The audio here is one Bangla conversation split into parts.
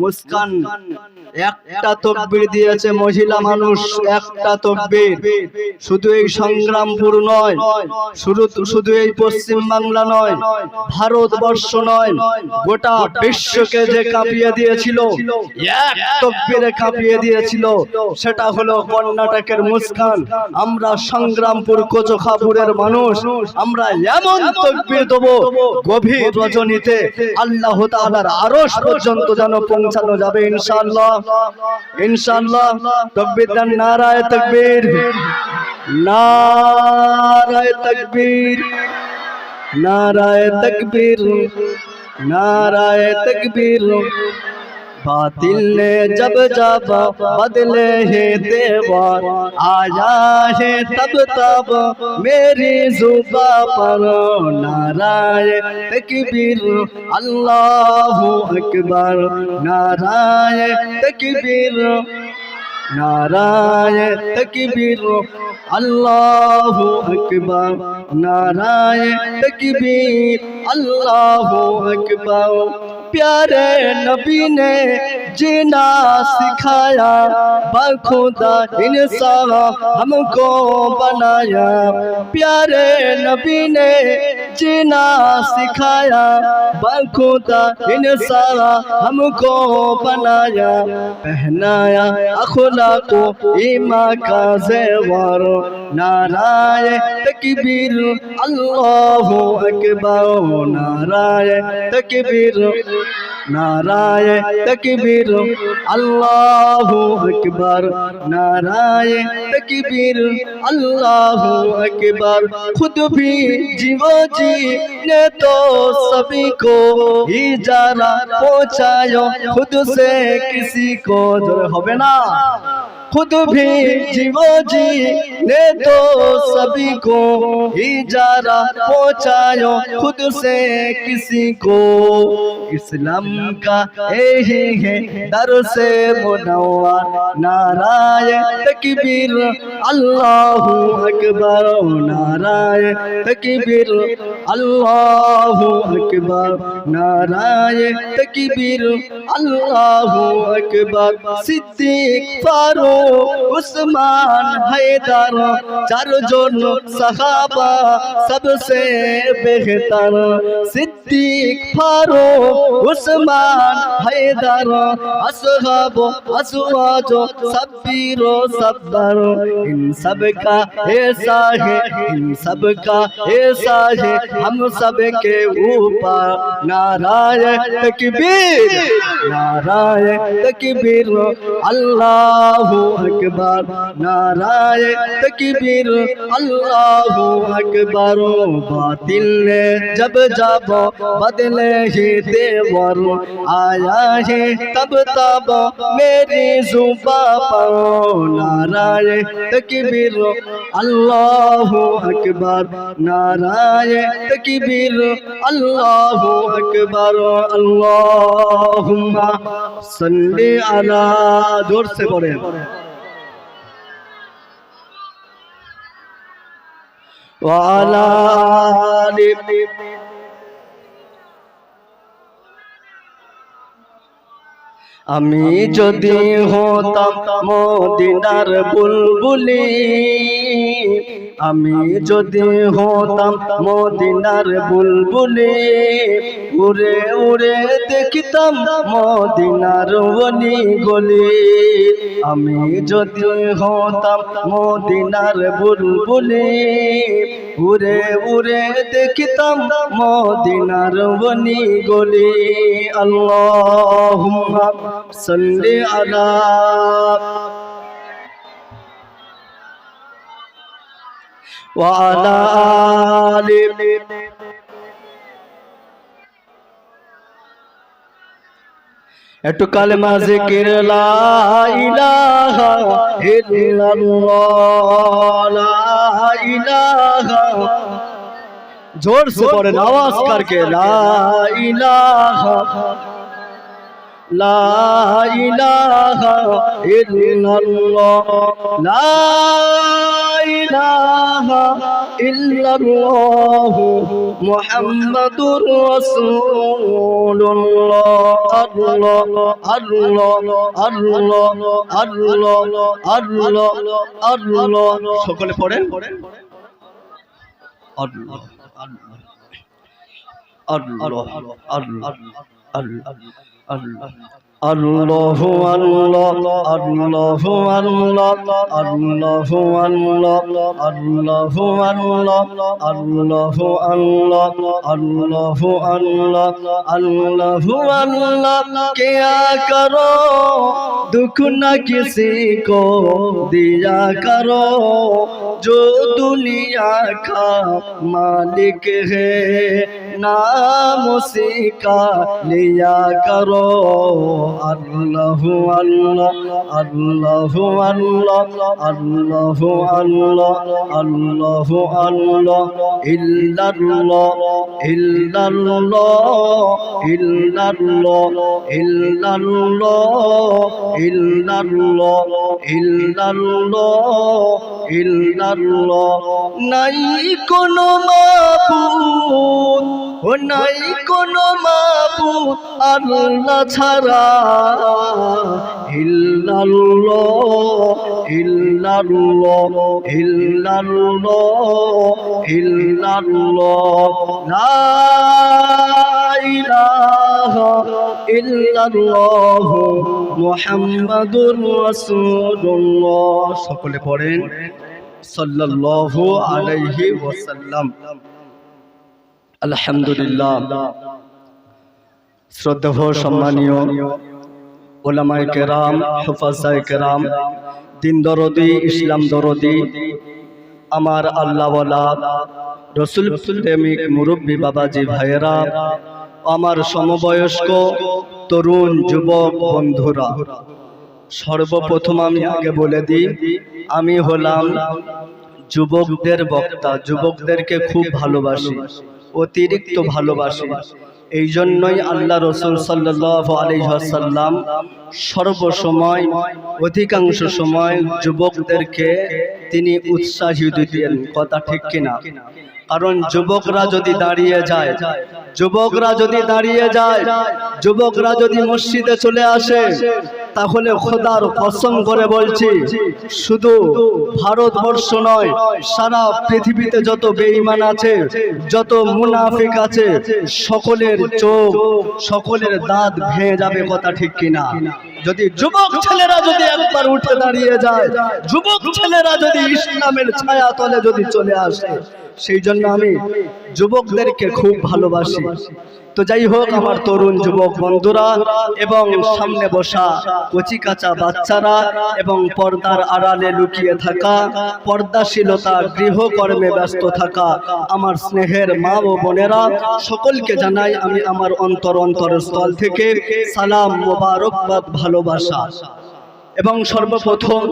মুস্কান একটা তকবির দিয়েছে মহিলা মানুষ একটা তকবির। শুধু এই সংগ্রামপুর নয় শুধু শুধু এই পশ্চিম বাংলা নয় ভারতবর্ষ নয় গোটা বিশ্বকে যে কাঁপিয়ে দিয়েছিল এক তকবিরে কাঁপিয়ে দিয়েছিল সেটা হলো কর্ণাটকের মুস্কান। আমরা সংগ্রামপুর কোচখাপুরের মানুষ আমরা এমন তকবির দেব গভীর রজনীতে আল্লাহ তাআলার আরশ পর্যন্ত যেন পৌঁছানো যাবে ইনশাআল্লাহ। ইনশাআল্লাহ। তকবির দেন নারায় তকবীর। নারায় তকবীর। নারায় তকবীর। নারায় তকবীর। باطل نے جب جب بدلے ہے دیوار، آیا ہے تب تب میری زبا پر نعرہ تکبیر، اللہ اکبر، نعرہ تکبیر نعرہ تکبیر، اللہ اکبر، نعرہ تکبیر، اللہ اکبر۔ प्यारे नबी ने जीना सिखाया बखुदा इंसान हमको बनाया प्यारे नबी ने जीना सिखाया बखुदा इंसान हमको बनाया पहनाया अखला को ईमा का जेवर नाराय तकबीर अल्लाह अकबर नाराय तकबीर نعرہ تکبیر، اللہ اکبر. نعرہ تکبیر، اللہ اکبر. خود بھی جیو جی نے تو سبھی کو ہی جارہ پہنچایا خود سے کسی کو در ہوئے نا؟ خود بھی جیو جی نے تو سبھی کو ہی جارہ پہنچایا خود سے کسی کو اسلام کا یہی ہے در سے منوار نعرہ تکبیر اللہ اکبر نعرہ تکبیر اللہ اکبر نعرہ تکبیر اللہ اکبر صدیق فاروق عثمان حیدر، چار جن صحابہ سب سے بہتر۔ صدیق فارو عثمان حیدر، اصحاب و سبیر و سبر ان سب کا ایسا ہے، ان سب کا ایسا ہے۔ ہم سب کے اوپر نعرہ تکبیر نعرہ تکبیر۔ اللہ اکبر، نعرہ تکبیر، اللہ اکبر باطل نے جب جب بدلے ہی دیور آیا ہے، تب تب میری زبا پر نعرہ تکبیر، اللہ اکبر، نعرہ تکبیر، اللہ اکبر، اللہم صلی علی دور سے پڑھیں وعلى آل আমি যদি হতাম মদিনার বুলবুলি আমি যদি হতাম মদিনার বুলবুলি উড়ে উড়ে দেখিতাম মদিনার বনি গলি। আমি যদি হতাম মদিনার বুলবুলি উড়ে উড়ে দেখিতাম মদিনার বনি গলি। আল্লাহুম্মা সাল্লি আলা وعلى آل একটু কালেমা জিকির লা ইলাহা ইল্লাল্লাহ লা ইলাহা जोर से पढ़ें आवाज करके ला इलाहा লা ইলাহা ইলাহা ইল্লাল্লাহু মুহাম্মাদুর রাসূলুল্লাহ। আল্লাহ আল্লাহ আল্লাহ আল্লাহ আল্লাহ আল্লাহ সকলে পড়ে আল্লাহ আল্লাহ আল্লাহ আল্লাহ আল্লাহ। الله الله الله الله الله الله الله الله الله الله الله क्या करो दुख न किसी को दिया करो जो दुनिया का मालिक है नाम उसी का लिया करो अल्लाह अल्लाह अल्लाह अल्लाह अल्लाह अल्लाह अल्लाह अल्लाह इल्लल्लाह इल्लल्लाह इल्लल्लाह इल्लल्लाह इल्लल्लाह इल्लल्लाह নাই কোনো নাই কোনো মাবুদ, আল্লাহ ছাড়া ইল্লাল্লাহ ইল্লাল্লাহ ইল্লাল্লাহ ইল্লাল্লাহ। লা ইলাহা সকলে পড়েন। সাল্লাল্লাহু আলাইহি ওয়াসাল্লাম। আলহামদুলিল্লাহ। শ্রদ্ধেয় সম্মানীয় ওলামায়ে কেরাম, হুফাজায়ে কেরাম, দিন দরদি, ইসলাম দরদি, আমার আল্লাহওয়ালা, রসুল প্রেমিক মুরব্বী বাবাজি ভাইয়েরা, আমার সমবয়স্ক তরুণ যুবক বন্ধুরা, সর্বপ্রথম আমি আগে বলে দিই আমি হলাম যুবকদের বক্তা, যুবকদেরকে খুব ভালোবাসি, অতিরিক্ত ভালোবাসি। এই জন্যই আল্লাহ রসুল আলহাসাল্লাম সর্বসময়, অধিকাংশ সময় যুবকদেরকে তিনি উৎসাহিত দিতেন, কথা ঠিক কিনা? কারণ যুবকরা যদি দাঁড়িয়ে যায়, যুবকরা যদি দাঁড়িয়ে যায়, যুবকরা যদি মসজিদে চলে আসে তাহলে খোদার কসম করে বলছি, শুধু ভারতবর্ষ নয়, সারা পৃথিবীতে যত বেঈমান আছে, যত মুনাফিক আছে, সকলের চোখ, সকলের দাঁত ভেঙে যাবে কথা ঠিক কিনা? যদি যুবক ছেলেরা যদি একবার উঠে দাঁড়িয়ে যায়, যুবক ছেলেরা যদি ইসলামের ছায়া তলে যদি চলে আসে সেই জন্য আমি যুবকদেরকে খুব ভালোবাসি। তো যাই হোক, আমার তরুণ যুবক বন্ধুরা এবং সামনে বসা কচি কাঁচা বাচ্চারা এবং পর্দার আড়ালে লুকিয়ে থাকা, পর্দাশীলতা, গৃহকর্মে ব্যস্ত থাকা আমার স্নেহের মা ও বোনেরা, সকলকে জানাই আমি আমার অন্তর অন্তর স্থল থেকে সালাম মোবারকবাদ ভালোবাসা। এবং সর্বপ্রথম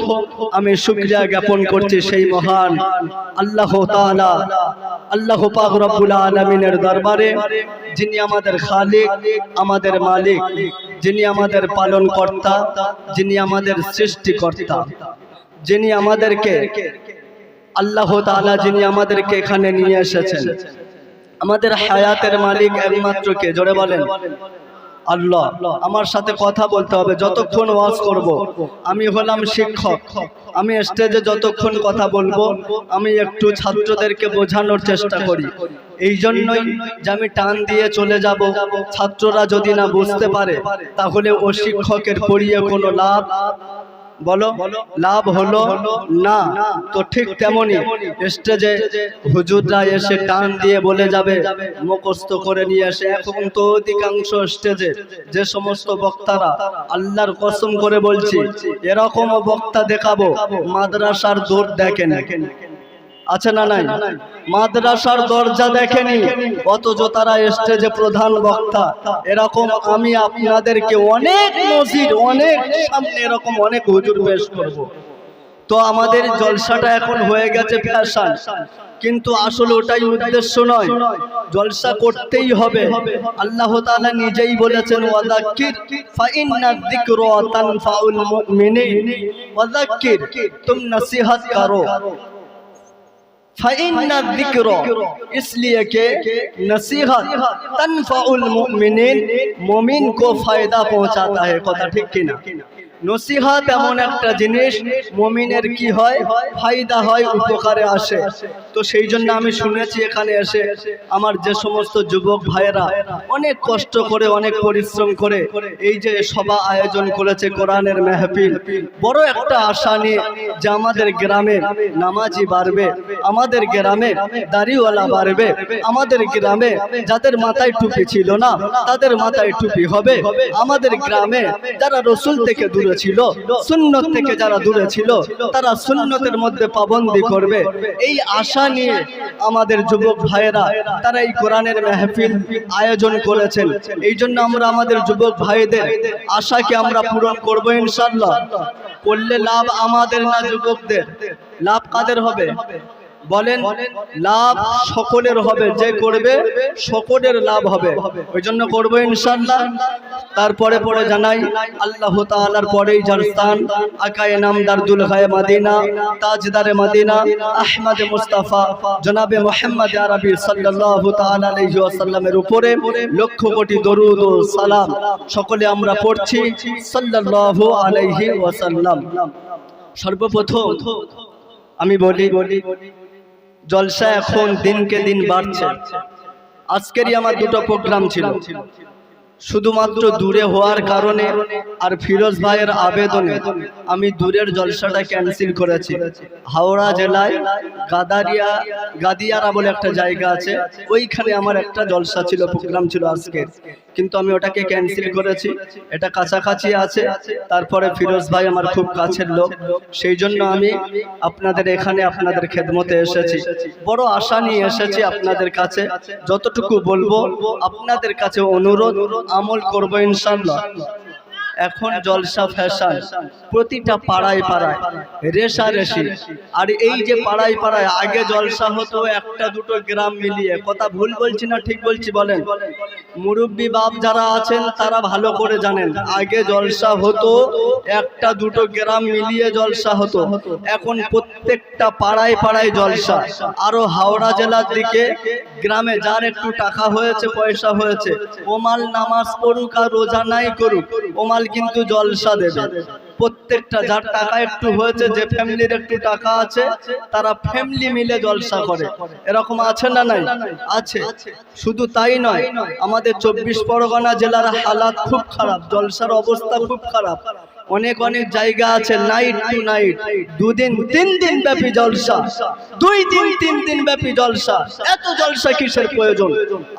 আমি শুক্রিয়া জ্ঞাপন করছি সেই মহান আল্লাহ আল্লাহ আলামিনের দরবারে, যিনি আমাদের খালিক, আমাদের মালিক, যিনি আমাদের পালন কর্তা যিনি আমাদের সৃষ্টিকর্তা, যিনি আমাদেরকে, আল্লাহ তাআলা যিনি আমাদেরকে এখানে নিয়ে এসেছেন। আমাদের হায়াতের মালিক একমাত্র কে? জোরে বলেন। আল্লাহ, আমার সাথে কথা বলতে হবে, যতক্ষণ ওয়াজ করব। আমি হলাম শিক্ষক আমি স্টেজে যতক্ষণ কথা বলব, আমি একটু ছাত্রদেরকে বোঝানোর চেষ্টা করি এই জন্যই যে আমি টান দিয়ে চলে যাব, ছাত্ররা যদি না বুঝতে পারে, তাহলে ও শিক্ষকের পড়িয়ে কোনো লাভ বলো, লাভ হলো না। তো ঠিক তেমনি স্টেজে হুজুররা এসে টান দিয়ে বলে যাবে, মুখস্থ করে নিয়ে এসে। এখন তো অধিকাংশ স্টেজে যে সমস্ত বক্তারা আল্লাহর কসম করে বলছি এরকম বক্তা দেখাবো, মাদ্রাসার দৌড় দেখেন। আছে না নাই? মাদ্রাসার দরজা দেখেনি, অথচ তারা স্টেজে প্রধান বক্তা। এরকম আমি আপনাদেরকে অনেক মসজিদ, অনেক সামনে এরকম অনেক হুজুর পেশ করব। তো আমাদের জলসাটা এখন হয়ে গেছে ফ্যাশন। কিন্তু আসলে ওটাই উদ্দেশ্য নয়। জলসা করতেই হবে। আল্লাহ তাআলা নিজেই বলেছেন, ওয়াযাক্কির ফাইন্না যিকরা তানফাউল মুমিনিন। ওয়াযাক্কির, তুম নসিহত করো। فَإِنَّ الذِّكْرُ، اس لیے کہ نصیحت تنفع المؤمنین، مومن کو فائدہ پہنچاتا ہے۔ خدا، ٹھیک کی نا؟ নসিহত এমন একটা জিনিস, মমিনের কি হয়? ফায়দা হয়, উপকারে আসে। তো সেই জন্য আমি শুনেছি এখানে এসে আমার যে সমস্ত যুবক ভাইয়েরা অনেক কষ্ট করে, অনেক পরিশ্রম করে এই যে সভা আয়োজন করেছে কোরআনের মেহফিল। বড় একটা আশা নিয়ে যে আমাদের গ্রামে নামাজি বাড়বে, আমাদের গ্রামে দাড়িওয়ালা বাড়বে, আমাদের গ্রামে যাদের মাথায় টুপি ছিল না, তাদের মাথায় টুপি হবে, আমাদের গ্রামে যারা রসুল থেকে দূরে ছিল, সুন্নত থেকে যারা দূরে ছিল, তারা সুন্নতের মধ্যে পাবন্দি করবে। এই আশা নিয়ে আমাদের যুবক ভাইয়েরা, তারা এই কোরআনের মেহফিল আয়োজন করেছেন। এই জন্য আমরা আমাদের যুবক ভাইদের আশাকে আমরা পূরণ করব ইনশাল্লাহ করলে লাভ আমাদের না যুবকদের? লাভ কাদের হবে? বলেন লাভ সকলের হবে যে করবে সকলের লাভ হবে। ওই জন্য করব ইনশাল্লাহ তারপরে পরে জানাই আল্লাহ তাআলার পরেই যার স্থান আকায়ে নামদার দুলহায়ে মাদিনা তাজদারে মাদিনা আহমদ মুস্তাফা জনাবে মোহাম্মদ আরবি আলাইহি ওয়াসাল্লামের উপরে লক্ষ কোটি দরুদ ও সালাম সকলে আমরা পড়ছি সাল্লাল্লাহু আলাইহি ওয়াসাল্লাম। সর্বপ্রথম আমি বলি জলসা এখন দিনকে দিন বাড়ছে। আজকেরই আমার দুটো প্রোগ্রাম ছিল। শুধুমাত্র দূরে হওয়ার কারণে আর ফিরোজ ভাইয়ের আবেদনে আমি দূরের জলসাটা ক্যান্সেল করেছি। হাওড়া জেলায় গাদারিয়া, গাদিয়ারা বলে একটা জায়গা আছে, ওইখানে আমার একটা জলসা ছিল, প্রোগ্রাম ছিল আজকে কিন্তু আমি ওটাকে ক্যান্সেল করেছি। এটা কাছাকাছি আছে, তারপরে ফিরোজ ভাই আমার খুব কাছের লোক। সেই জন্য আমি আপনাদের এখানে আপনাদের খেদমতে এসেছি। বড় আশা নিয়ে এসেছি আপনাদের কাছে। যতটুকু বলব, আপনাদের কাছে অনুরোধ, আমল করব ইনশাল্লাহ এখন জলসা ফ্যাশন, প্রতিটা পাড়ায় পাড়ায়, রেশা রেশি। আর এই যে পাড়ায় পাড়ায়, আগে জলসা হতো, একটা দুটো গ্রাম মিলিয়ে। কথা ভুল বলছি না, ঠিক বলছি, বলেন। মুরব্বী বাপ যারা আছেন, তারা ভালো করে জানেন। আগে জলসা হতো, একটা দুটো গ্রাম মিলিয়ে জলসা হতো। এখন প্রত্যেকটা পাড়ায় পাড়ায় জলসা। আরও হাওড়া জেলার দিকে, গ্রামে যার একটু টাকা হয়েছে, পয়সা হয়েছে, ওমাল নামাজ পড়ুক আর রোজা নাই করুক, ওমাল কিন্তু জলসা দেবে। প্রত্যেকটা যার টাকা একটু হয়েছে, যে ফ্যামিলির একটু টাকা আছে, তারা ফ্যামিলি মিলে জলসা করে। এরকম আছে না নাই? আছে। শুধু তাই নয়, আমাদের চব্বিশ পরগনা জেলার হালাত খুব খারাপ, জলসার অবস্থা খুব খারাপ। অনেক অনেক জায়গা আছে নাইট টু নাইট দুদিন, তিন দিন ব্যাপী জলসা। দুই দিন, তিন দিন ব্যাপী জলসা। এত জলসা কিসের প্রয়োজন?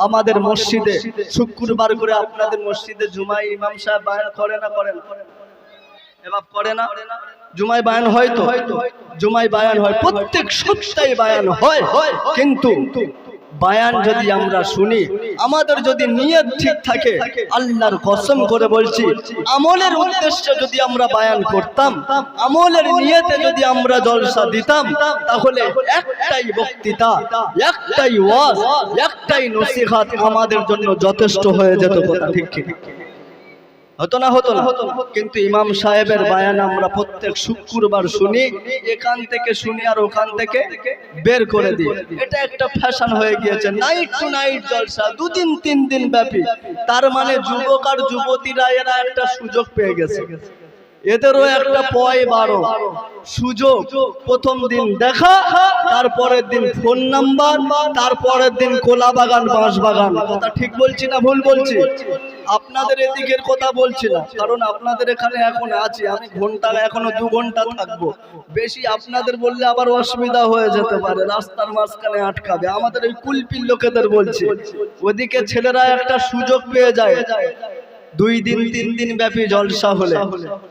আমাদের মসজিদে শুক্রবার করে আপনাদের মসজিদে জুমাই ইমাম সাহেব বায়ান করে না করেন এবার করে না? জুমাই বায়ান হয় তো? জুমাই বায়ান হয়, প্রত্যেক সপ্তাহে বায়ান হয়। কিন্তু বায়ান যদি আমরা শুনি আমাদের যদি নিয়ত ঠিক থাকে আল্লাহর কসম করে বলছি আমলের উদ্দেশ্যে যদি আমরা বায়ান করতাম আমলের নিয়তে যদি আমরা জলসা দিতাম তাহলে একটাই বক্তৃতা একটাই ওয়াজ একটাই নসিহাত আমাদের জন্য যথেষ্ট হয়ে যেত কথা ঠিক ঠিক হতো না হতো না। হতো কিন্তু ইমাম সাহেবের বায়ান আমরা প্রত্যেক শুক্রবার শুনি, এখান থেকে শুনি আর ওখান থেকে বের করে দিই। এটা একটা ফ্যাশন হয়ে গিয়েছে। নাইট টু নাইট জলসা, দুদিন, তিন দিন ব্যাপী। তার মানে যুবক আর যুবতীরা এরা একটা সুযোগ পেয়ে গেছে। এদেরও একটা পয় বারো। সুযোগ প্রথম দিন দেখা তারপরের দিন ফোন নাম্বার তারপরের দিন কোলা বাগান বাঁশ বাগান কথা ঠিক বলছি না ভুল বলছি? আপনাদের এদিকের কথা বলছি না কারণ আপনাদের এখানে এখন আছি। আমি ঘণ্টা এখনও দু ঘণ্টা থাকব। বেশি আপনাদের বললে আবার অসুবিধা হয়ে যেতে পারে। রাস্তার মাঝখানে আটকাবে। আমাদের ওই কুলপির লোকেদের বলছি। ওদিকে ছেলেরা একটা সুযোগ পেয়ে যায়। দুই দিন, তিন দিন ব্যাপী জলসা হলে।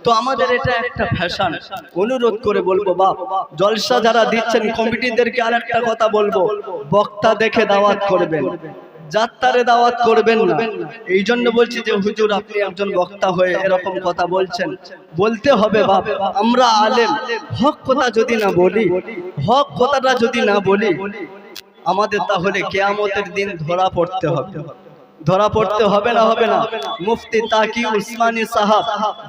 তো আমাদের এটা একটা ফ্যাশন অনুরোধ করে বলব, বাপ, জলসা যারা দিচ্ছেন, কমিটিদেরকে আর একটা কথা বলব। বক্তা দেখে দাওয়াত করবেন। যাত্রারে দাওয়াত করবেন না। এই জন্য বলছি যে, হুজুর, আপনি একজন বক্তা হয়ে এরকম কথা বলছেন। বলতে হবে, বাপ, আমরা আলেম। হক কথা যদি না বলি, হক কথাটা যদি না বলি, আমাদের তাহলে কেয়ামতের দিন ধরা পড়তে হবে। ধরা পড়তে হবে না হবে না। মুফতি তাকি উসমানী সাহাব,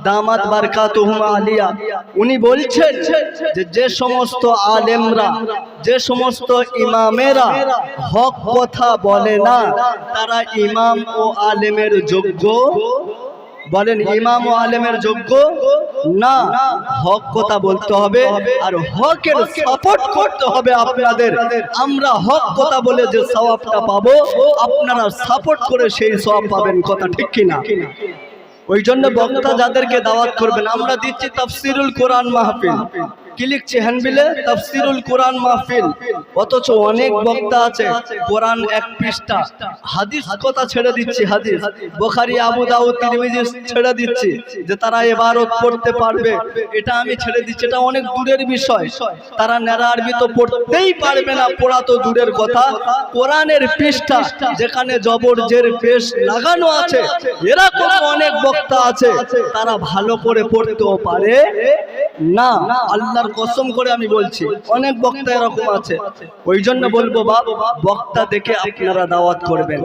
দামাত বারকাতুহুম আলিয়া, উনি বলছেন যে যে সমস্ত আলেমরা, যে সমস্ত ইমামেরা হক কথা বলে না, তারা ইমাম ও আলেমের যোগ্য বলেন, ইমাম ও আলেমের যোগ্য? না। হক কথা বলতে হবে, আর হকের সাপোর্ট করতে হবে আপনাদের। আমরা হক কথা বলে যে সওয়াবটা পাবো, আপনারা সাপোর্ট করে সেই সওয়াব পাবেন, কথা ঠিক কিনা? ওই জন্য বক্তা যাদেরকে দাওয়াত করবেন, আমরা দিচ্ছি তফসিরুল কোরআন মাহফিল। কি লিখছে হ্যান্ডবিলে? তাফসিরুল কোরআন মাহফিল। অথচ অনেক বক্তা আছে, কোরআন এক পৃষ্ঠা। হাদিস কথা ছেড়ে দিচ্ছি, হাদিস। বুখারী, আবু দাউদ, তিরমিজি ছেড়ে দিচ্ছি, যে তারা ইবারত পড়তে পারবে। এটা আমি ছেড়ে দিচ্ছি, এটা অনেক দূরের বিষয়। তারা নেড়া আরবি তো পড়তেই পারবে না, পড়া তো দূরের কথা। কোরআনের পৃষ্ঠা, যেখানে জবর জের পেশ লাগানো আছে, এরকম অনেক বক্তা আছে। তারা ভালো করে পড়তেও পারে না। কসম করে আমি বলছি, অনেক বক্তা এরকম আছে। ওই জন্য বলব বাপ, বক্তা দেখে আপনারা দাওয়াত করবেন।